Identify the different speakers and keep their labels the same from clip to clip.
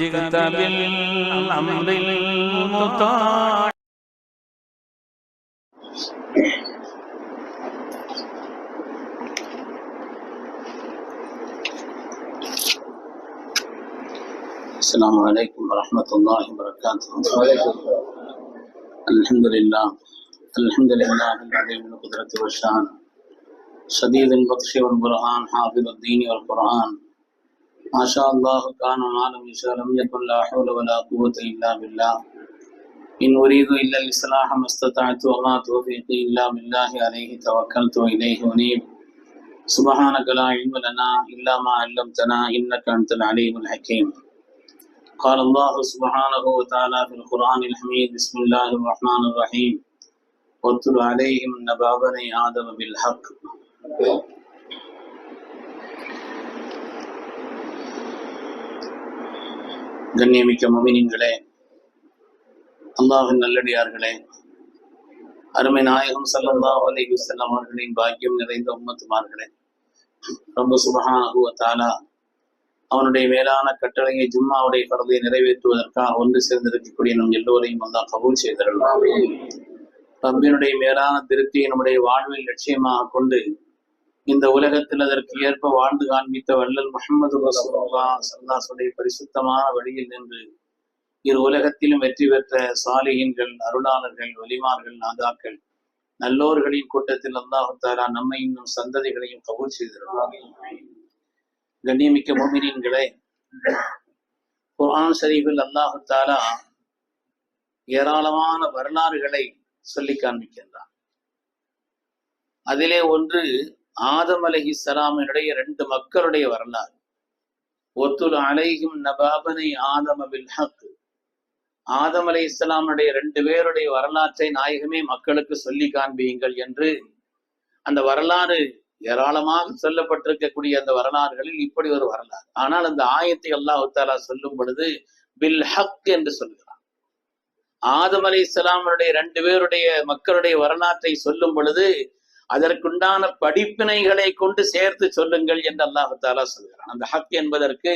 Speaker 1: جئت بالأمر المطاع
Speaker 2: السلام عليكم ورحمة الله وبركاته. الحمد لله. الحمد لله العظيم القدرة والشان شديد البطش والبرهان حافظ الدين والقرآن. ما شاء الله كان ما لم يشاء لم يكن لا حول ولا قوة إلا بالله. إن أريد إلا الإصلاح ما استطعت وما توفيقي إلا بالله عليه توكلت وإليه أنيب. سبحانك لا علم لنا إلا ما علمتنا إنك أنت العليم الحكيم. قال الله سبحانه وتعالى في القرآن الحميد بسم الله الرحمن الرحيم. واتل عليهم نبأ بني آدم بالحق. கண்ணியமிக்க மொமினின்களே அல்லாஹின் நல்லடியார்களே அருமை நாயகம் ஸல்லல்லாஹு அலைஹி வஸல்லம் அவர்களின் பாக்கியம் நிறைந்த உம்மத்துமார்களே ரொம்ப சுபஹானஹு தாலா அவனுடைய மேலான கட்டளையை ஜும்மாவுடைய பரதை நிறைவேற்றுவதற்காக ஒன்று சேர்ந்திருக்கக்கூடிய நம் எல்லோரையும் அல்லா கபூல் செய்திருந்தான் ரப்பினுடைய மேலான திருப்தியை நம்முடைய வாழ்வில் லட்சியமாக கொண்டு இந்த உலகத்தில் அதற்கு ஏற்ப வாழ்ந்து காண்பித்த வள்ளல் முகமது சல்லாசுடைய பரிசுத்தமான வழியில் நின்று இரு உலகத்திலும் வெற்றி பெற்ற சாலிகின்கள் அருளாளர்கள் வலிமார்கள் நாதாக்கள் நல்லோர்களின் கூட்டத்தில் அல்லாஹு தாலா நம்மையும் நம் சந்ததிகளையும் கபூல் செய்திருந்தாங்க கண்ணியமிக்க மோமினின்களே குர்ஆன் ஷரீஃபில் அல்லாஹு தாலா ஏராளமான வரலாறுகளை சொல்லி காண்பிக்கின்றான். அதிலே ஒன்று ஆதம் அலஹி சலாமினுடைய ரெண்டு மக்களுடைய வரலாறு. ஒத்துல் அலைகும் நபாபனை ஆதம பில் ஹக் ஆதம் அலை இஸ்லாமுடைய ரெண்டு பேருடைய வரலாற்றை நாயகமே மக்களுக்கு சொல்லி காண்பியுங்கள் என்று அந்த வரலாறு ஏராளமாக சொல்லப்பட்டிருக்கக்கூடிய அந்த வரலாறுகளில் இப்படி ஒரு வரலாறு. ஆனால் அந்த ஆயத்தை அல்லாஹு தாலா சொல்லும் பொழுது பில் ஹக் என்று சொல்கிறான். ஆதம் அலை இஸ்லாமனுடைய ரெண்டு பேருடைய மக்களுடைய வரலாற்றை சொல்லும் பொழுது அதற்குண்டான படிப்பினைகளை கொண்டு சேர்த்து சொல்லுங்கள் என்று அல்லாஹு தாலா சொல்கிறான். அந்த ஹக் என்பதற்கு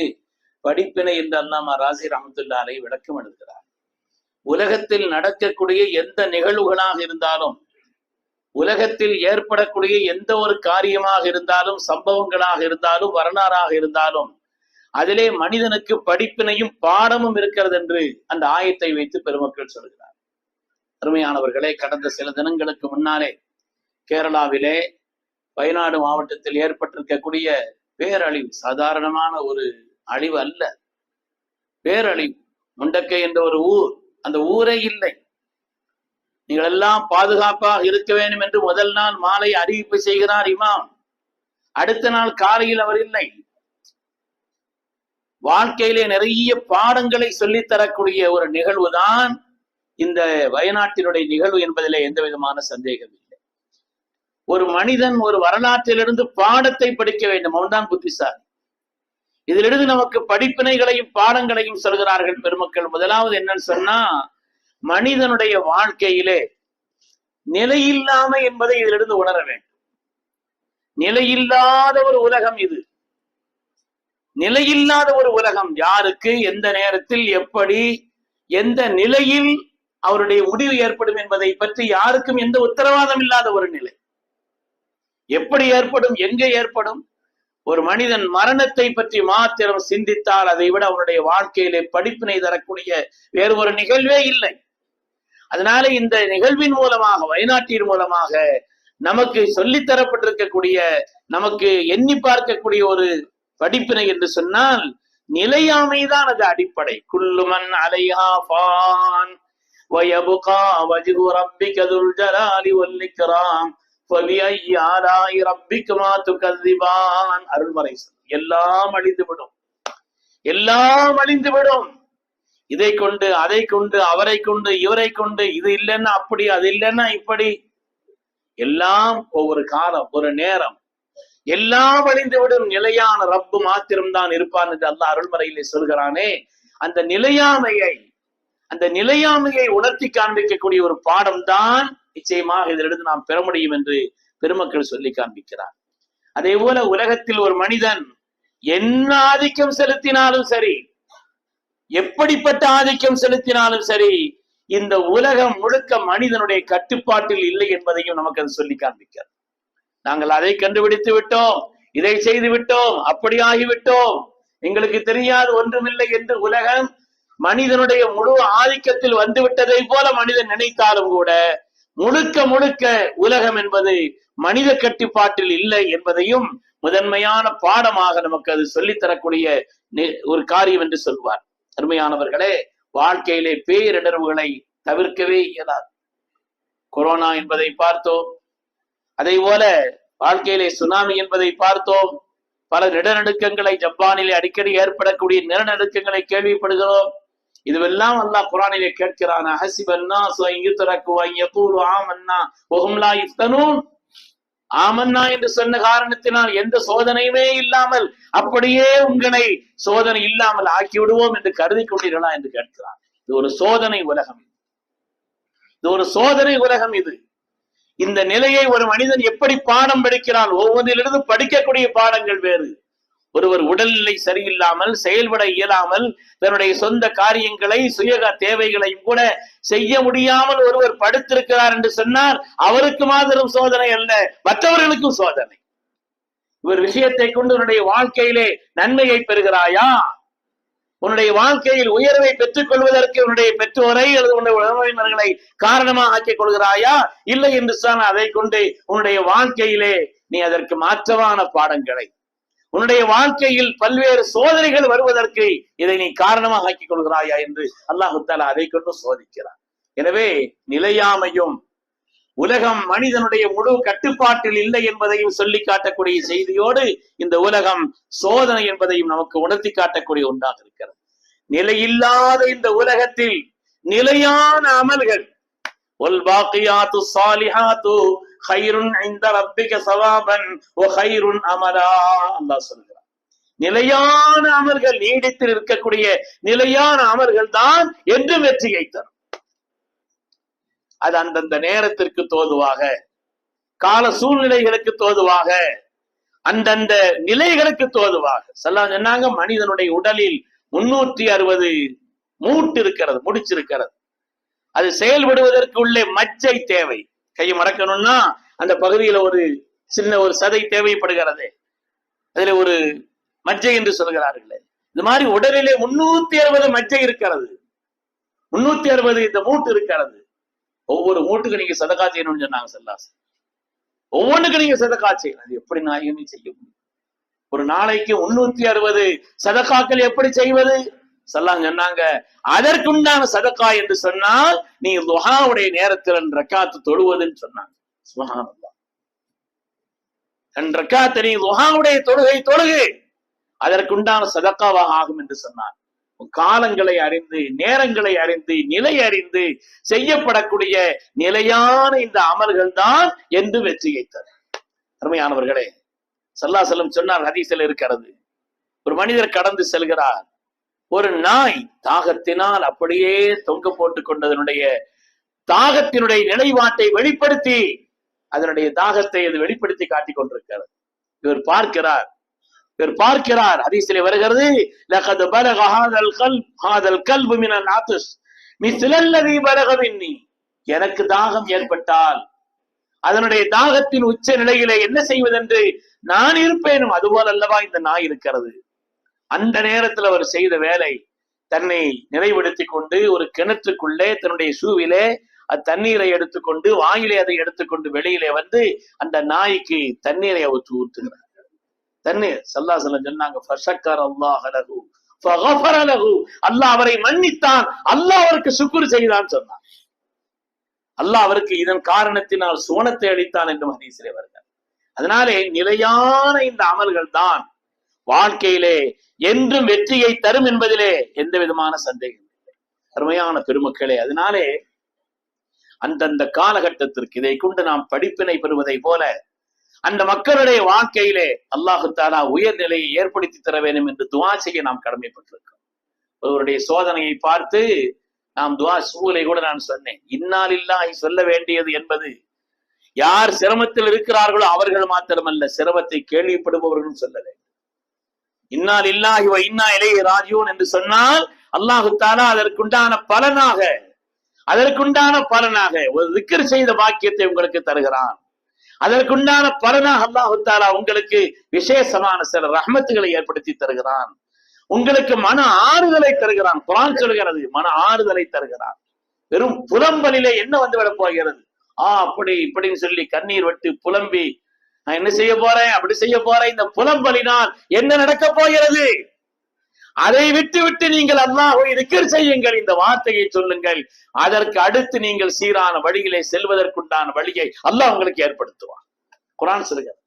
Speaker 2: படிப்பினை என்று அல்லாமா ராசி ரஹமத்துல்லாலை விளக்கம் எடுக்கிறார் உலகத்தில் நடக்கக்கூடிய எந்த நிகழ்வுகளாக இருந்தாலும் உலகத்தில் ஏற்படக்கூடிய எந்த ஒரு காரியமாக இருந்தாலும் சம்பவங்களாக இருந்தாலும் வரலாறாக இருந்தாலும் அதிலே மனிதனுக்கு படிப்பினையும் பாடமும் இருக்கிறது என்று அந்த ஆயத்தை வைத்து பெருமக்கள் சொல்கிறார். அருமையானவர்களே கடந்த சில தினங்களுக்கு முன்னாலே கேரளாவிலே வயநாடு மாவட்டத்தில் ஏற்பட்டிருக்கக்கூடிய பேரழிவு சாதாரணமான ஒரு அழிவு அல்ல. பேரழிவு முண்டக்கை என்ற ஒரு ஊர் அந்த ஊரே இல்லை. நீங்கள் எல்லாம் பாதுகாப்பாக இருக்க வேண்டும் என்று முதல் நாள் மாலை அறிவிப்பு செய்கிறார் இமாம். அடுத்த நாள் காலையில் அவர் இல்லை. வாழ்க்கையிலே நிறைய பாடங்களை சொல்லித் தரக்கூடிய ஒரு நிகழ்வு தான் இந்த வயநாட்டினுடைய நிகழ்வு என்பதிலே எந்த விதமான சந்தேகம் ஒரு மனிதன் ஒரு வரலாற்றிலிருந்து பாடத்தை படிக்க வேண்டும். அவன்தான் புத்திசாலி. இதிலிருந்து நமக்கு படிப்பினைகளையும் பாடங்களையும் சொல்கிறார்கள் பெருமக்கள். முதலாவது என்னன்னு சொன்னா மனிதனுடைய வாழ்க்கையிலே நிலையில்லாமை என்பதை இதிலிருந்து உணர வேண்டும். நிலையில்லாத ஒரு உலகம் இது. நிலையில்லாத ஒரு உலகம் யாருக்கு எந்த நேரத்தில் எப்படி எந்த நிலையில் அவருடைய முடிவு ஏற்படும் என்பதை பற்றி யாருக்கும் எந்த உத்தரவாதம் இல்லாத ஒரு நிலை. எப்படி ஏற்படும் எங்கே ஏற்படும்? ஒரு மனிதன் மரணத்தை பற்றி மாத்திரம் சிந்தித்தால் அதை விட அவனுடைய வாழ்க்கையிலே படிப்பினை தரக்கூடிய வேறு ஒரு நிகழ்வே இல்லை. அதனால இந்த நிகழ்வின் மூலமாக வயநாட்டின் மூலமாக நமக்கு சொல்லித்தரப்பட்டிருக்கக்கூடிய நமக்கு எண்ணி பார்க்கக்கூடிய ஒரு படிப்பினை என்று சொன்னால் நிலையாமைதான் அது அடிப்படை. குள்ளுமன் அலையா பான் வயபுகா வஜ்ஹு ரப்பிகதுல் ஜலாலி வல் அருள்மறைசன் எல்லாம் அழிந்துவிடும் எல்லாம் அழிந்துவிடும் இதை கொண்டு அதை கொண்டு அவரை கொண்டு இவரை கொண்டு இது இல்லைன்னா அப்படி அது இல்லைன்னா இப்படி எல்லாம் ஒவ்வொரு காலம் ஒரு நேரம் எல்லாம் அழிந்துவிடும் நிலையான ரப்பு மாத்திரம்தான் இருப்பான் என்று அல்ல அருள்மறையிலே சொல்கிறானே அந்த நிலையாமையை அந்த நிலையாமையை உணர்த்தி காண்பிக்கக்கூடிய ஒரு பாடம் தான் நிச்சயமாக இதிலிருந்து நாம் பெற முடியும் என்று பெருமக்கள் சொல்லி காண்பிக்கிறார். அதே போல உலகத்தில் ஒரு மனிதன் என்ன ஆதிக்கம் செலுத்தினாலும் சரி எப்படிப்பட்ட ஆதிக்கம் செலுத்தினாலும் சரி இந்த உலகம் முழுக்க மனிதனுடைய கட்டுப்பாட்டில் இல்லை என்பதையும் நமக்கு அது சொல்லி காண்பிக்கிறது. நாங்கள் அதை கண்டுபிடித்து விட்டோம் இதை செய்து விட்டோம் அப்படி ஆகிவிட்டோம். எங்களுக்கு தெரியாது ஒன்றுமில்லை என்று உலகம் மனிதனுடைய முழு ஆதிக்கத்தில் வந்துவிட்டதை போல மனிதன் நினைத்தாலும் கூட முழுக்க முழுக்க உலகம் என்பது மனித கட்டுப்பாட்டில் இல்லை என்பதையும் முதன்மையான பாடமாக நமக்கு அது சொல்லித்தரக்கூடிய ஒரு காரியம் என்று சொல்வார். அருமையானவர்களே வாழ்க்கையிலே பேரிடர்வுகளை தவிர்க்கவே இயலாது. கொரோனா என்பதை பார்த்தோம். அதே போல வாழ்க்கையிலே சுனாமி என்பதை பார்த்தோம். பல நிலநடுக்கங்களை ஜப்பானிலே அடிக்கடி ஏற்படக்கூடிய நிலநடுக்கங்களை கேள்விப்படுகிறோம். இதுவெல்லாம் அல்லாஹ் குரானிலே கேட்கிறான் அஹசிபன்னா யுத்ரகு அன் ஆமன்னா ஒகும்லா லா ஆமன்னா என்று சொன்ன காரணத்தினால் எந்த சோதனையுமே இல்லாமல் அப்படியே உங்களை சோதனை இல்லாமல் ஆக்கி விடுவோம் என்று கருதி கொண்டீர்களா என்று கேட்கிறான். இது ஒரு சோதனை உலகம் இது. ஒரு சோதனை உலகம் இது. இந்த நிலையை ஒரு மனிதன் எப்படி பாடம் படிக்கிறான்? ஒவ்வொன்றிலிருந்து படிக்கக்கூடிய பாடங்கள் வேறு. ஒருவர் உடல்நிலை சரியில்லாமல் செயல்பட இயலாமல் தன்னுடைய சொந்த காரியங்களை சுய தேவைகளையும் கூட செய்ய முடியாமல் ஒருவர் படுத்திருக்கிறார் என்று சொன்னார் அவருக்கு மாத்திரம் சோதனை அல்ல மற்றவர்களுக்கும் சோதனை. இவர் விஷயத்தை கொண்டு உன்னுடைய வாழ்க்கையிலே நன்மையை பெறுகிறாயா? உன்னுடைய வாழ்க்கையில் உயர்வை பெற்றுக் கொள்வதற்கு உன்னுடைய பெற்றோரை அல்லது உன்னுடைய உறவினர்களை காரணமாக ஆக்கிக் கொள்கிறாயா? இல்லை என்று சொன்னால் அதை கொண்டு உன்னுடைய வாழ்க்கையிலே நீ அதற்கு மாற்றமான பாடங்களை உன்னுடைய வாழ்க்கையில் பல்வேறு சோதனைகள் வருவதற்கு இதை நீ காரணமாக ஆக்கிக் கொள்கிறாயா என்று அல்லாஹு தாலா அதை கொண்டு சோதிக்கிறார் எனவே நிலையாமையும் உலகம் மனிதனுடைய முழு கட்டுப்பாட்டில் இல்லை என்பதையும் சொல்லி காட்டக்கூடிய செய்தியோடு இந்த உலகம் சோதனை என்பதையும் நமக்கு உணர்த்தி காட்டக்கூடிய ஒன்றாக இருக்கிறது. நிலையில்லாத இந்த உலகத்தில் நிலையான அமல்கள் ஒல்பாக்கியாத்து சாலிஹாத்து خيرٌ عند ربك ثوابا وخير املا அல்லாஹ் சொல்கிறார் நிலையான அமல்கள் நீடித்து இருக்கக்கூடிய நிலையான அமல்கள் தான் என்று வெற்றியை தரும் அது அந்தந்த நேரத்திற்கு தோதுவாக கால சூழ்நிலைகளுக்கு தோதுவாக அந்தந்த நிலைகளுக்கு தோதுவாக சொல்லலாம் சொன்னாங்க மனிதனுடைய உடலில் முன்னூற்றி அறுபது மூட்டு இருக்கிறது முடிச்சிருக்கிறது அது செயல்படுவதற்கு உள்ளே மச்சை தேவை. கை மறக்கணும்னா அந்த பகுதியில ஒரு சின்ன ஒரு சதை தேவைப்படுகிறது. அதுல ஒரு மஜ்ஜை என்று சொல்கிறார்களே. இந்த மாதிரி உடலிலே முன்னூத்தி அறுபது மஜ்ஜை இருக்கிறது. முன்னூத்தி அறுபது இந்த மூட்டு இருக்கிறது. ஒவ்வொரு மூட்டுக்கு நீங்க சதக்கா செய்யணும்னு சொன்னாங்க செல்லாஸ். ஒவ்வொன்றுக்கு நீங்க சதக்கா செய்யணும். அது எப்படி நாயகமே செய்ய முடியும். ஒரு நாளைக்கு முன்னூத்தி அறுபது சதக்காக்கள் எப்படி செய்வது? சல்லாம் சொன்னாங்க. அதற்குண்டான சதக்கா என்று சொன்னால் நீ லுஹாவுடைய நேரத்தில் ரக்காத்து தொழுவதுன்னு சொன்னாங்க. சுபஹானல்லாஹ். ரக்காத்து நீ லுஹாவுடைய தொழுகை தொழுகு. அதற்குண்டான சதக்காவாக ஆகும் என்று சொன்னார். காலங்களை அறிந்து நேரங்களை அறிந்து நிலை அறிந்து செய்யப்படக்கூடிய நிலையான இந்த அமல்கள் தான் என்று வெற்றியை தரும். அருமையானவர்களே சல்லாசலம் சொன்னார் ஹதீஸில் இருக்கிறது. ஒரு மனிதர் கடந்து செல்கிறார். ஒரு நாய் தாகத்தினால் அப்படியே தொங்க போட்டுக் கொண்டதனுடைய தாகத்தினுடைய நிலைப்பாட்டை வெளிப்படுத்தி அதனுடைய தாகத்தை அது வெளிப்படுத்தி காட்டிக் கொண்டிருக்கிறது. இவர் பார்க்கிறார். இவர் பார்க்கிறார். ஹதீஸிலே வருகிறது லகது பலக ஹாதல் கல்ப் ஹாதல் கல்பு மினல் ஆத்திஸ் மிஸ்லல்லதி எனக்கு தாகம் ஏற்பட்டால் அதனுடைய தாகத்தின் உச்ச நிலையிலே என்ன செய்வதென்று நான் இருப்பேனும். அதுபோல் அல்லவா இந்த நாய் இருக்கிறது? அந்த நேரத்தில் அவர் செய்த வேலை தன்னை நினைவுபடுத்தி கொண்டு ஒரு கிணற்றுக்குள்ளே தன்னுடைய ஷூவிலே அத்தண்ணீரை எடுத்துக்கொண்டு வாயிலே அதை எடுத்துக்கொண்டு வெளியிலே வந்து அந்த நாய்க்கு தண்ணீரை அவற்று ஊற்றுகிறார் தண்ணீர் சல்லாசலம் சொன்னாங்க அல்லாஹ் அவரை மன்னித்தான். அல்லாஹ் அவருக்கு சுக்குர் செய்தான் சொன்னான். அல்லாஹ் அவருக்கு இதன் காரணத்தினால் சுவனத்தை அளித்தான் என்று ஹதீஸிலே வருகிறார் அதனாலே நிலையான இந்த அமல்கள் தான் வாழ்க்கையிலே என்றும் வெற்றியை தரும் என்பதிலே எந்த விதமான சந்தேகம் இல்லை. அருமையான பெருமக்களே அதனாலே அந்தந்த காலகட்டத்திற்கு இதை கொண்டு நாம் படிப்பினை பெறுவதை போல அந்த மக்களுடைய வாழ்க்கையிலே அல்லாஹு தாலா உயர்நிலையை ஏற்படுத்தி தர வேண்டும் என்று துவா செய்ய நாம் கடமைப்பட்டிருக்கோம் ஒருவருடைய சோதனையை பார்த்து நாம் துவா சூலை கூட நான் சொன்னேன். இன்னால் சொல்ல வேண்டியது என்பது யார் சிரமத்தில் இருக்கிறார்களோ அவர்கள் மாத்திரமல்ல சிரமத்தை கேள்விப்படுபவர்களும் சொல்ல வேண்டும் இன்னால் இல்லாஹி இன்னா இலைஹி ராஜியூன் என்று சொன்னால் அல்லாஹு தாலா அதற்குண்டான பலனாக அதற்குண்டான பலனாக ஒரு திக்கர் செய்த வாக்கியத்தை உங்களுக்கு தருகிறான். அதற்குண்டான பலனாக அல்லாஹு தாலா உங்களுக்கு விசேஷமான சில ரஹமத்துகளை ஏற்படுத்தி தருகிறான். உங்களுக்கு மன ஆறுதலை தருகிறான். குரான் சொல்கிறது மன ஆறுதலை தருகிறான். வெறும் புலம்பலிலே என்ன வந்து விட போகிறது ஆ அப்படி இப்படின்னு சொல்லி கண்ணீர் விட்டு புலம்பி நான் என்ன செய்ய போறேன்? அப்படி செய்ய போறேன் இந்த புலம்பலினால் என்ன நடக்க போகிறது? அதை விட்டு விட்டு நீங்கள் அல்லாஹை திக்கர் செய்யுங்கள். இந்த வார்த்தையை சொல்லுங்கள். அதற்கு அடுத்து நீங்கள் சீரான வழியிலே செல்வதற்குண்டான வழியை அல்லாஹ் உங்களுக்கு ஏற்படுத்துவான். குரான் சொல்லுங்கள்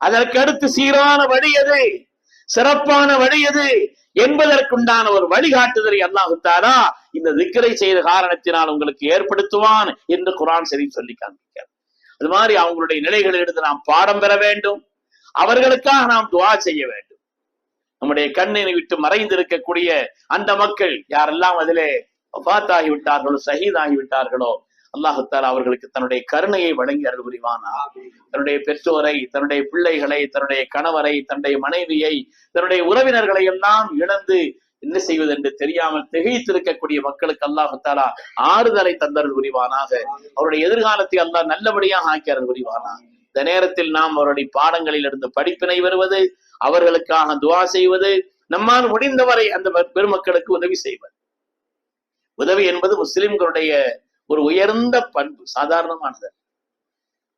Speaker 2: அதற்கு அடுத்து சீரான வழி எது? சிறப்பான வழி எது? என்பதற்குண்டான ஒரு வழிகாட்டுதலை அல்லாஹு தாரா இந்த திக்கரை செய்த காரணத்தினால் உங்களுக்கு ஏற்படுத்துவான் என்று குரான் சரி சொல்லி காண்பிக்கிறார். அது மாதிரி அவங்களுடைய நிலைகளிலிருந்து நாம் பாடம் பெற வேண்டும். அவர்களுக்காக நாம் துவா செய்ய வேண்டும். நம்முடைய கண்ணினை விட்டு மறைந்திருக்கக்கூடிய அந்த மக்கள் யாரெல்லாம் அதிலே வஃபாத்தாகி விட்டார்களோ ஷஹீதாகி விட்டார்களோ அல்லாஹு தாலா அவர்களுக்கு தன்னுடைய கருணையை வழங்கி அருள் புரிவானா? தன்னுடைய பெற்றோரை தன்னுடைய பிள்ளைகளை தன்னுடைய கணவரை தன்னுடைய மனைவியை தன்னுடைய உறவினர்களை எல்லாம் இழந்து என்ன செய்வது என்று தெரியாமல் திகைத்திருக்கக்கூடிய மக்களுக்கு அல்லாஹத்தாலா ஆறுதலை தந்தருள் புரிவானாக. அவருடைய எதிர்காலத்தை அல்லாஹ் நல்லபடியாக ஆக்கி புரிவானாக. இந்த நேரத்தில் நாம் அவருடைய பாடங்களில் இருந்து படிப்பினை வருவது அவர்களுக்காக துவா செய்வது நம்மால் முடிந்தவரை அந்த பெருமக்களுக்கு உதவி செய்வது. உதவி என்பது முஸ்லிம்களுடைய ஒரு உயர்ந்த பண்பு சாதாரணமானது.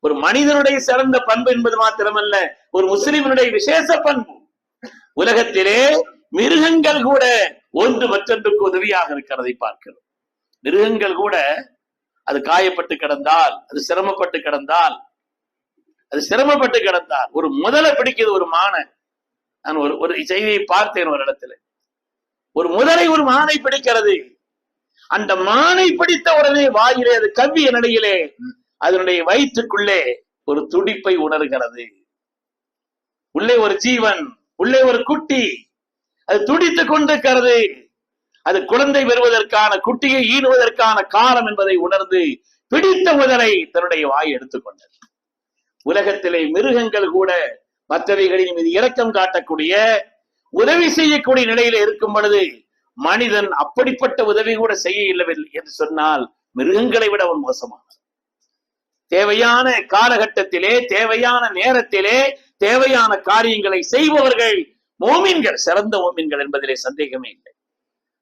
Speaker 2: ஒரு மனிதனுடைய சிறந்த பண்பு என்பது மாத்திரமல்ல ஒரு முஸ்லிமனுடைய விசேஷ பண்பு. உலகத்திலே மிருகங்கள் கூட ஒன்று மற்றொன்றுக்கு உதவியாக இருக்கிறதை பார்க்கிறோம். மிருகங்கள் கூட அது காயப்பட்டு கிடந்தால் அது சிரமப்பட்டு கிடந்தால் அது சிரமப்பட்டு கிடந்தால் ஒரு முதலை பிடிக்குது ஒரு மானை. நான் ஒரு ஒரு செய்தியை பார்த்தேன் ஒரு இடத்துல. ஒரு முதலை ஒரு மானை பிடிக்கிறது. அந்த மானை பிடித்த உடனே வாயிலே அது கவ்விய நிலையிலே அதனுடைய வயிற்றுக்குள்ளே ஒரு துடிப்பை உணர்கிறது. உள்ளே ஒரு ஜீவன் உள்ளே ஒரு குட்டி அது துடித்துக் கொண்டிருக்கிறது அது குழந்தை பெறுவதற்கான குட்டியை ஈனுவதற்கான காலம் என்பதை உணர்ந்து பிடித்த முதலை தன்னுடைய வாய் எடுத்துக்கொண்டது உலகத்திலே மிருகங்கள் கூட மற்றவைகளின் மீது இரக்கம் காட்டக்கூடிய உதவி செய்யக்கூடிய நிலையில இருக்கும் பொழுது மனிதன் அப்படிப்பட்ட உதவி கூட செய்ய இல்லவில்லை என்று சொன்னால் மிருகங்களை விட அவன் மோசமானது தேவையான காலகட்டத்திலே தேவையான நேரத்திலே தேவையான காரியங்களை செய்பவர்கள் மோமின்கள் சிறந்த மோமின்கள் என்பதிலே சந்தேகமே இல்லை.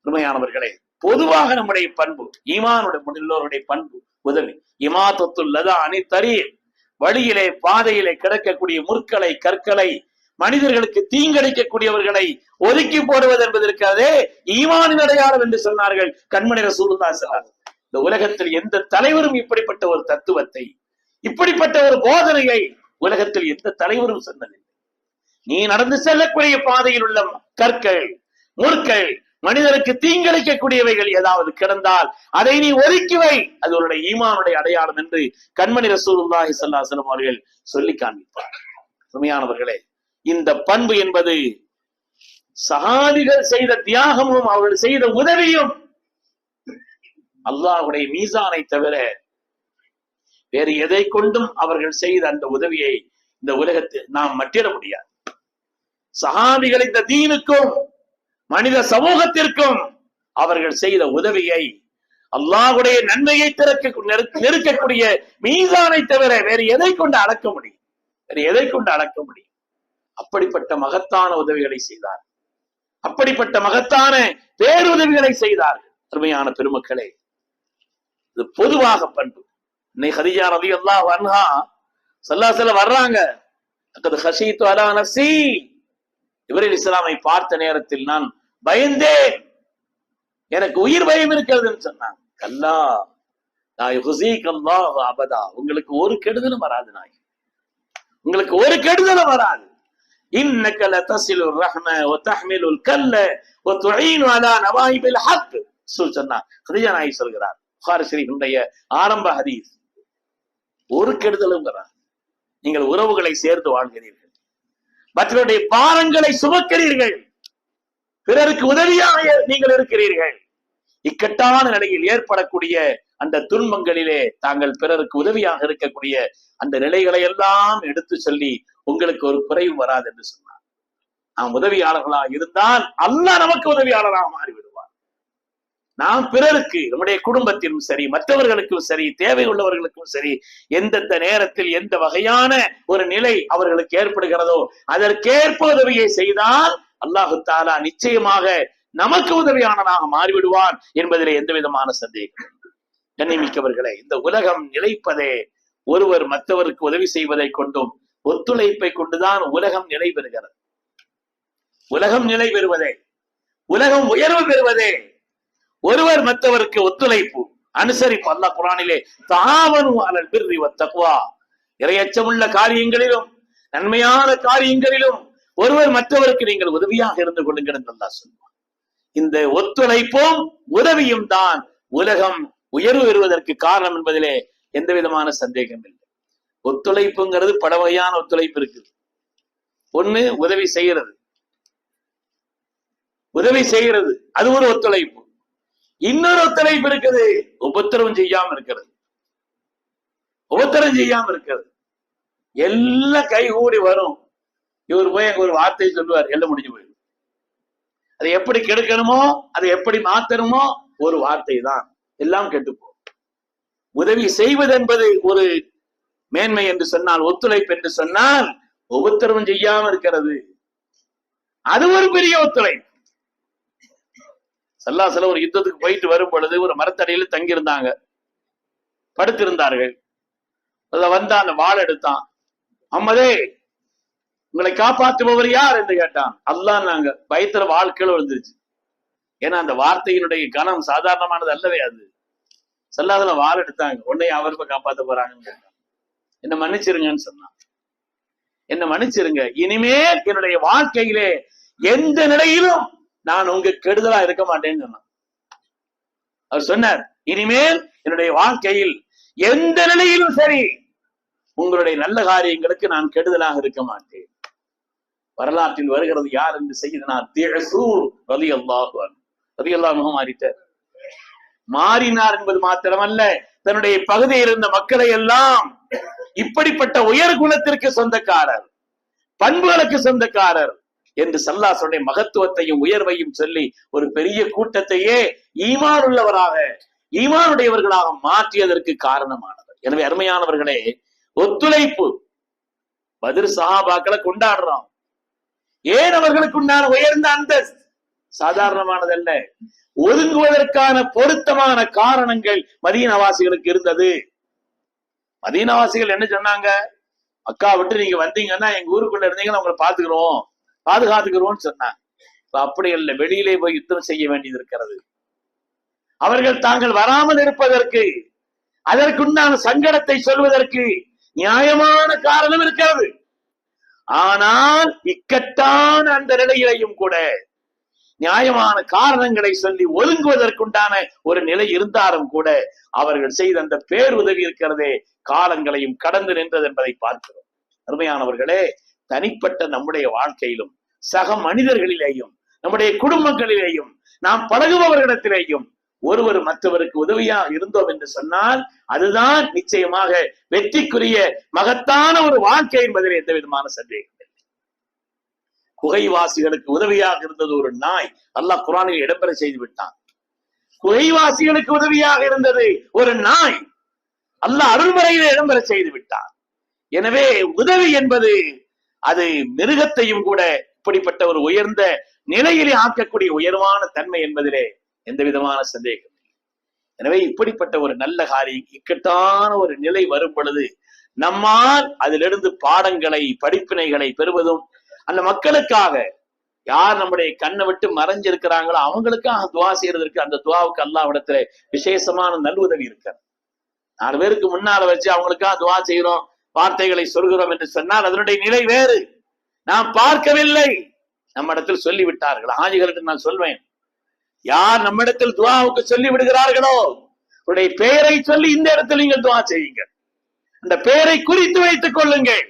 Speaker 2: உண்மையானவர்களே பொதுவாக நம்முடைய பண்பு ஈமானுடைய எல்லோருடைய பண்பு உதவி அணி அணித்தறி வழியிலே பாதையிலே கிடக்கக்கூடிய முற்களை கற்களை மனிதர்களுக்கு தீங்கடிக்கக்கூடியவர்களை ஒதுக்கி போடுவது என்பது இருக்கிறதே ஈமானின் அடையாளம் என்று சொன்னார்கள் கண்மணி ரசூலுல்லா சொன்னார் இந்த உலகத்தில் எந்த தலைவரும் இப்படிப்பட்ட ஒரு தத்துவத்தை இப்படிப்பட்ட ஒரு போதனையை உலகத்தில் எந்த தலைவரும் சொன்னதில்லை நீ நடந்து செல்லக்கூடிய பாதையில் உள்ள கற்கள் முற்கள் மனிதருக்கு தீங்கிழைக்கக்கூடியவைகள் ஏதாவது கிடந்தால் அதை நீ ஒதுக்கி வை. அது உன்னுடைய ஈமானுடைய அடையாளம் என்று கண்மணி ரசூலுல்லாஹி ஸல்லல்லாஹு அவர்கள் சொல்லி காண்பிப்பார் உண்மையானவர்களே இந்த பண்பு என்பது சகாதிகள் செய்த தியாகமும் அவர்கள் செய்த உதவியும் அல்லாஹுடைய மீசானை தவிர வேறு எதை கொண்டும் அவர்கள் செய்த அந்த உதவியை இந்த உலகத்தில் நாம் மட்டிட முடியாது. சஹாபிகள் இந்த தீனுக்கும் மனித சமூகத்திற்கும் அவர்கள் செய்த உதவியை அல்லாஹுடைய நன்மையை திறக்க நெருக்கக்கூடிய மீசானை தவிர வேறு எதை கொண்டு அளக்க முடியும்? வேறு எதை கொண்டு அளக்க முடியும்? அப்படிப்பட்ட மகத்தான உதவிகளை செய்தார். அப்படிப்பட்ட மகத்தான பேருதவிகளை செய்தார்கள் அருமையான பெருமக்களே இது பொதுவாக பண்பு. இன்னைக்கு ஹதிஜா ரவி அல்லா வன்ஹா சல்லா செல்ல வர்றாங்க. அக்கது அலா நசி இவரில் இஸ்லாமை பார்த்த நேரத்தில் நான் பயந்தேன் எனக்கு உயிர் பயம் இருக்கிறதுன்னு சொன்னான் கல்லா நாய் ஹுசீக் அபதா. உங்களுக்கு ஒரு கெடுதலும் வராது நாய் உங்களுக்கு ஒரு கெடுதலும் வராது. இன்னக லதஸிலு ரஹ்ம வ தஹ்மிலுல் கல்ல ஒ துஈனு அலா நவாயிபில் ஹக். சொல் சொன்னா ஹதீஜா நாய் சொல்கிறார். புகார் ஷரீஃபினுடைய ஆரம்ப ஹதீஸ். ஒரு கெடுதலும் வராது. நீங்கள் உறவுகளை சேர்ந்து வாழ்கிறீர்கள். மற்றவருடைய பாரங்களை சுமக்கிறீர்கள். பிறருக்கு உதவியாக நீங்கள் இருக்கிறீர்கள். இக்கட்டான நிலையில் ஏற்படக்கூடிய அந்த துன்பங்களிலே தாங்கள் பிறருக்கு உதவியாக இருக்கக்கூடிய அந்த நிலைகளை எல்லாம் எடுத்து சொல்லி உங்களுக்கு ஒரு குறைவு வராது என்று சொன்னார். நாம் உதவியாளர்களாக இருந்தால் அல்ல நமக்கு உதவியாளராக மாறி நாம் பிறருக்கு நம்முடைய குடும்பத்திலும் சரி மற்றவர்களுக்கும் சரி தேவை உள்ளவர்களுக்கும் சரி எந்தெந்த நேரத்தில் எந்த வகையான ஒரு நிலை அவர்களுக்கு ஏற்படுகிறதோ அதற்கேற்ப உதவியை செய்தால் அல்லாஹு தாலா நிச்சயமாக நமக்கு உதவியானதாக மாறிவிடுவான் என்பதிலே எந்த விதமான சந்தேகம் கண்ணிமிக்கவர்களே இந்த உலகம் நிலைப்பதே ஒருவர் மற்றவருக்கு உதவி செய்வதை கொண்டும் ஒத்துழைப்பை கொண்டுதான் உலகம் நிலை பெறுகிறது உலகம் நிலை பெறுவதே உலகம் உயர்வு பெறுவதே ஒருவர் மற்றவருக்கு ஒத்துழைப்பு. அனுசரிப்பு. அல்ல குரானிலே தாவனும் அலல் பிர்ரி வத்தக்வா இரையச்சமுள்ள காரியங்களிலும் நன்மையான காரியங்களிலும் ஒருவர் மற்றவருக்கு நீங்கள் உதவியாக இருந்து கொள்ளுங்கள் என்று அல்லாஹ் சொல்வார் இந்த ஒத்துழைப்பும் உதவியும் தான் உலகம் உயர்வு பெறுவதற்கு காரணம் என்பதிலே எந்த விதமான சந்தேகம் இல்லை. ஒத்துழைப்புங்கிறது பல வகையான ஒத்துழைப்பு இருக்குது. ஒண்ணு உதவி செய்யறது உதவி செய்கிறது. அது ஒரு ஒத்துழைப்பு. இன்னொரு ஒத்துழைப்பு இருக்குது உபத்திரவம் செய்யாம இருக்கிறது. உபத்திரம் செய்யாம இருக்கிறது. எல்லாம் கைகூடி வரும். இவர் போய் எங்க ஒரு வார்த்தை சொல்லுவார். எல்லாம் முடிஞ்சு போயிடும். அதை எப்படி கெடுக்கணுமோ அதை எப்படி மாத்தணுமோ ஒரு வார்த்தை தான் எல்லாம் கெட்டுப்போம். உதவி செய்வது என்பது ஒரு மேன்மை என்று சொன்னால் ஒத்துழைப்பு என்று சொன்னால் உபத்திரவம் செய்யாம இருக்கிறது. அது ஒரு பெரிய ஒத்துழைப்பு. சல்லாசல ஒரு யுத்தத்துக்கு போயிட்டு வரும் பொழுது ஒரு மரத்தடியில தங்கியிருந்தாங்க. படுத்திருந்தார்கள். அதுல வந்தா அந்த வாள் எடுத்தான். அம்மதே உங்களை காப்பாற்றுபவர் யார் என்று கேட்டான். அல்லா நாங்க பயத்துல வாழ்க்கையில விழுந்துருச்சு. ஏன்னா அந்த வார்த்தையினுடைய கனம் சாதாரணமானது அல்லவே அது. சொல்லாதல வாள் எடுத்தாங்க. உன்னை அவர் இப்ப காப்பாத்த போறாங்கன்னு கேட்டான். என்ன மன்னிச்சிருங்கன்னு சொன்னான். என்ன மன்னிச்சிருங்க. இனிமேல் என்னுடைய வாழ்க்கையிலே எந்த நிலையிலும் நான் உங்க கெடுதலா இருக்க மாட்டேன்னு சொன்னான். அவர் சொன்னார் இனிமேல் என்னுடைய வாழ்க்கையில் எந்த நிலையிலும் சரி உங்களுடைய நல்ல காரியங்களுக்கு நான் கெடுதலாக இருக்க மாட்டேன். வரலாற்றில் வருகிறது யார் என்று செய்தனா திழசூர் ரதி அல்லாஹுவன் ரதி அல்லாஹ் மாறிட்டார். மாறினார் என்பது மாத்திரமல்ல தன்னுடைய பகுதியில் இருந்த மக்களை எல்லாம் இப்படிப்பட்ட உயர் குலத்திற்கு சொந்தக்காரர் பண்புகளுக்கு சொந்தக்காரர் என்று சல்லாசனுடைய மகத்துவத்தையும் உயர்வையும் சொல்லி ஒரு பெரிய கூட்டத்தையே ஈமான் உள்ளவராக ஈமானுடையவர்களாக மாற்றியதற்கு காரணமானது எனவே அருமையானவர்களே ஒத்துழைப்பு பதிர் சஹாபாக்களை கொண்டாடுறோம். ஏன் அவர்களுக்கு உண்டான உயர்ந்த அந்தஸ்து? சாதாரணமானதல்ல. ஒதுங்குவதற்கான பொருத்தமான காரணங்கள் மதீனவாசிகளுக்கு இருந்தது. மதீனவாசிகள் என்ன சொன்னாங்க? அக்கா விட்டு நீங்க வந்தீங்கன்னா எங்க ஊருக்குள்ள இருந்தீங்கன்னா உங்களை பாத்துக்கிறோம் பாதுகாத்துக்கிறோம்னு சொன்னாங்க. அப்படி இல்லை. வெளியிலே போய் யுத்தம் செய்ய வேண்டியது இருக்கிறது. அவர்கள் தாங்கள் வராமல் இருப்பதற்கு அதற்குண்டான சங்கடத்தை சொல்வதற்கு நியாயமான காரணம் இருக்கிறது. ஆனால் இக்கட்டான அந்த நிலையிலையும் கூட நியாயமான காரணங்களை சொல்லி ஒதுங்குவதற்குண்டான ஒரு நிலை இருந்தாலும் கூட அவர்கள் செய்த அந்த பேருதவி இருக்கிறதே காலங்களையும் கடந்து நின்றது என்பதை பார்க்கிறோம். அருமையானவர்களே தனிப்பட்ட நம்முடைய வாழ்க்கையிலும் சக மனிதர்களிலேயும் நம்முடைய குடும்பங்களிலேயும் நாம் பழகுபவர்களிடத்திலேயும் ஒருவர் மற்றவருக்கு உதவியா இருந்தோம் என்று சொன்னால் அதுதான் நிச்சயமாக வெற்றிக்குரிய மகத்தான ஒரு வாழ்க்கை என்பதில் எந்த விதமான சந்தேகம் இல்லை. குகைவாசிகளுக்கு உதவியாக இருந்தது ஒரு நாய் அல்லாஹ் குரானில் இடம்பெற செய்து விட்டான். குகைவாசிகளுக்கு உதவியாக இருந்தது ஒரு நாய் அல்லாஹ் அருள்முறையில இடம்பெற செய்து விட்டான். எனவே உதவி என்பது அது மிருகத்தையும் கூட இப்படிப்பட்ட ஒரு உயர்ந்த நிலையிலே ஆக்கக்கூடிய உயர்வான தன்மை என்பதிலே எந்த விதமான சந்தேகம் எனவே இப்படிப்பட்ட ஒரு நல்ல காரியம் இக்கட்டான ஒரு நிலை வரும் பொழுது நம்மால் அதிலிருந்து பாடங்களை படிப்பினைகளை பெறுவதும் அந்த மக்களுக்காக யார் நம்முடைய கண்ணை விட்டு மறைஞ்சிருக்கிறாங்களோ அவங்களுக்காக துவா செய்யறதற்கு அந்த துவாவுக்கு அல்லாவிடத்துல விசேஷமான நல்லுதவி இருக்கிறது நாலு பேருக்கு முன்னால வச்சு அவங்களுக்காக துவா செய்யறோம் வார்த்தைகளை சொல்கிறோம் என்று சொன்னால் அதனுடைய நிலை வேறு. நாம் பார்க்கவில்லை. நம்மிடத்தில் சொல்லிவிட்டார்கள். ஆஜிகளுக்கு நான் சொல்வேன். யார் நம்மிடத்தில் துவாவுக்கு சொல்லி விடுகிறார்களோ உடைய பெயரை சொல்லி இந்த இடத்தில் நீங்கள் துவா செய்யுங்க அந்த பெயரை குறித்து வைத்துக் கொள்ளுங்கள்.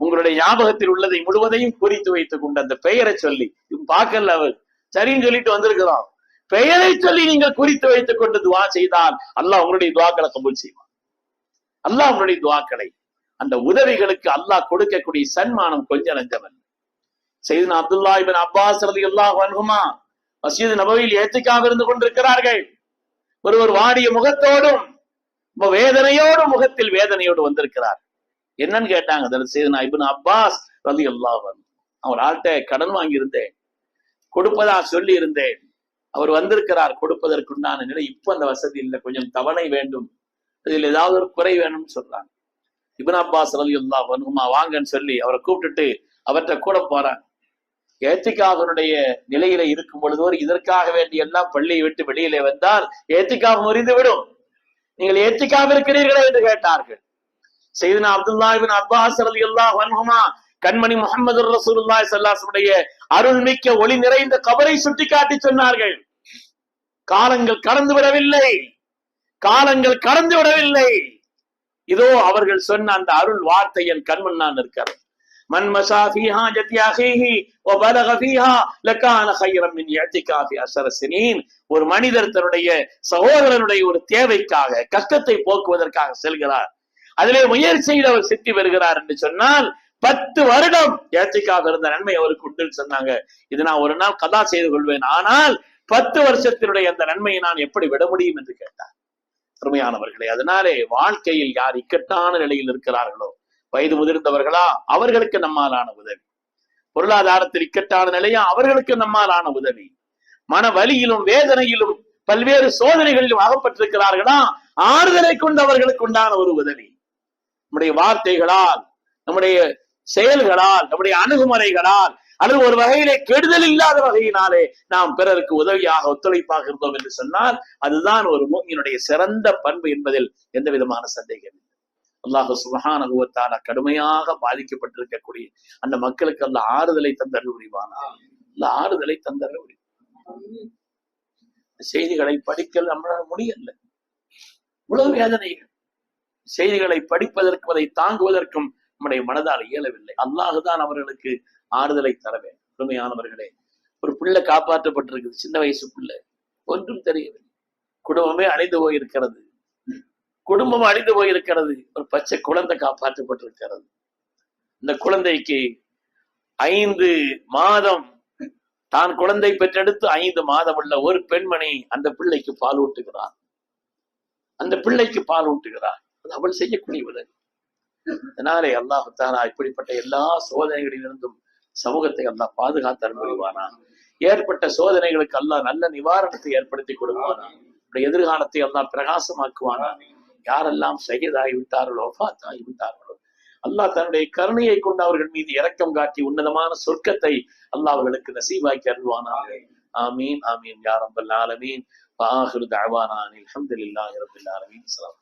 Speaker 2: உங்களுடைய ஞாபகத்தில் உள்ளதை முழுவதையும் குறித்து வைத்துக் கொண்டு அந்த பெயரை சொல்லி பார்க்கல அவர் சரின்னு சொல்லிட்டு வந்திருக்கிறோம். பெயரை சொல்லி நீங்கள் குறித்து வைத்துக் கொண்டு துவா செய்தால் அல்லாஹ் உங்களுடைய துவாக்களை கபூல் செய்வான். அல்லாஹ் உங்களுடைய துவாக்களை அந்த உதவிகளுக்கு அல்லாஹ் கொடுக்கக்கூடிய சன்மானம் கொஞ்சம் நஞ்சவன். செய்து அப்துல்லா இபின் அப்பாஸ் ரதி அல்லாஹ் வன்குமா மசீது நபவியில் ஏற்றுக்காக இருந்து கொண்டிருக்கிறார்கள். ஒருவர் வாடிய முகத்தோடும் வேதனையோடும் முகத்தில் வேதனையோடு வந்திருக்கிறார். என்னன்னு கேட்டாங்க அதில் செய்தனா இபின் அப்பாஸ் ரதி அல்லாஹ் அவர் ஆள்கிட்ட கடன் வாங்கியிருந்தேன் கொடுப்பதா சொல்லி இருந்தேன் அவர் வந்திருக்கிறார் கொடுப்பதற்குண்டான நிலை இப்ப அந்த வசதி இல்லை கொஞ்சம் தவணை வேண்டும். இதில் ஏதாவது ஒரு குறை வேணும்னு சொல்றாங்க. இபின் அப்பாஸ் அலி அல்லா வன்குமா வாங்கன்னு சொல்லி அவரை கூப்பிட்டுட்டு அவர்கிட்ட கூட போறாங்க. ஏத்திகாவனுடைய நிலையில இருக்கும் பொழுதோர் இதற்காக வேண்டிய எல்லாம் பள்ளியை விட்டு வெளியிலே வந்தால் ஏத்திகாக முறிந்து விடும். நீங்கள் ஏத்திக்காக இருக்கிறீர்களா என்று கேட்டார்கள். செய்தினா அப்துல்லா இபின் அப்பாஸ் அலி அல்லா வன்ஹுமா கண்மணி முகமது ரசூலுல்லாஹி சல்லாசனுடைய அருள்மிக்க ஒளி நிறைந்த கபரை சுட்டிக்காட்டி சொன்னார்கள். காலங்கள் கடந்து விடவில்லை. காலங்கள் கடந்து விடவில்லை. இதோ அவர்கள் சொன்ன அந்த அருள் வார்த்தை என் கண்மன் நான் இருக்கிறேன் மன் மசா ஃபீ ஹாஜத்தி அஹீஹி வ பலக ஃபீஹா லக்கான கைரம் மின் இஅ்திகாஃபி அசரசினின் ஒரு மனிதர் தன்னுடைய சகோதரனுடைய ஒரு தேவைக்காக கஷ்டத்தை போக்குவதற்காக செல்கிறார். அதிலே முயற்சியில் அவர் சித்தி வருகிறார் என்று சொன்னால் பத்து வருடம் ஏத்திக்காக இருந்த நன்மை அவருக்கு உண்டு சொன்னாங்க. இது நான் ஒரு நாள் கதா செய்து கொள்வேன். ஆனால் பத்து வருஷத்தினுடைய அந்த நன்மையை நான் எப்படி விட முடியும்? என்று கேட்டார். அருமையானவர்களே. அதனாலே வாழ்க்கையில் யார் இக்கட்டான நிலையில் இருக்கிறார்களோ வயது முதிர்ந்தவர்களா அவர்களுக்கு நம்மாலான உதவி. பொருளாதாரத்தில் இக்கட்டான நிலையா அவர்களுக்கு நம்மாலான உதவி. மன வலியிலும் வேதனையிலும் பல்வேறு சோதனைகளிலும் அகப்பட்டிருக்கிறார்களா ஆறுதலை கொண்டு அவர்களுக்கு உண்டான ஒரு உதவி. நம்முடைய வார்த்தைகளால் நம்முடைய செயல்களால் நம்முடைய அணுகுமுறைகளால் அல்லது ஒரு வகையிலே கெடுதல் இல்லாத வகையினாலே நாம் பிறருக்கு உதவியாக ஒத்துழைப்பாக இருந்தோம் என்று சொன்னால் அதுதான் ஒரு மூங்கினுடைய சிறந்த பண்பு என்பதில் எந்த விதமான சந்தேகம் இல்லை. அல்லாஹு சுபஹான கடுமையாக பாதிக்கப்பட்டிருக்கக்கூடிய அந்த மக்களுக்கு அந்த ஆறுதலை தந்தர உரிவானா அந்த ஆறுதலை தந்தர செய்திகளை படிக்க நம்மளால முடியல. இவ்வளவு வேதனைகள். செய்திகளை படிப்பதற்கும் அதை தாங்குவதற்கும் நம்முடைய மனதால் இயலவில்லை. அல்லாஹுதான் அவர்களுக்கு ஆறுதலை தர வேண்டும். உண்மையானவர்களே ஒரு பிள்ளை காப்பாற்றப்பட்டிருக்குது சின்ன வயசு பிள்ளை. ஒன்றும் தெரியவில்லை. குடும்பமே அழிந்து போயிருக்கிறது. குடும்பம் அழிந்து போயிருக்கிறது. ஒரு பச்சை குழந்தை காப்பாற்றப்பட்டிருக்கிறது. இந்த குழந்தைக்கு ஐந்து மாதம். தான் குழந்தை பெற்றெடுத்து ஐந்து மாதம் உள்ள ஒரு பெண்மணி அந்த பிள்ளைக்கு பால் ஊட்டுகிறார் அந்த பிள்ளைக்கு பால் ஊட்டுகிறார் அது அவள் செய்யக்கூடிய உதவி. அதனாலே அல்லாஹு தாலா இப்படிப்பட்ட எல்லா சோதனைகளிலிருந்தும் சமூகத்தை அல்லாஹ் பாதுகாத்து அனுபவிவானா ஏற்பட்ட சோதனைகளுக்கு அல்லாஹ் நல்ல நிவாரணத்தை ஏற்படுத்தி கொடுப்பானா? நம்முடைய எதிர்காலத்தை எல்லாம் பிரகாசமாக்குவானா? யாரெல்லாம் சகிதாகி விட்டார்களோ ஆகி விட்டார்களோ அல்லாஹ் தன்னுடைய கருணையை கொண்டு அவர்கள் மீது இரக்கம் காட்டி உன்னதமான சொர்க்கத்தை அல்லாஹ் அவர்களுக்கு நசீவாக்கி அருள்வானா? ஆமீன் ஆமீன் யா ரப்பல் ஆலமீன். வாஹிரு தஅவானா அனில் ஹம்துலில்லாஹி ஆலமீன். அஸ்ஸலாமு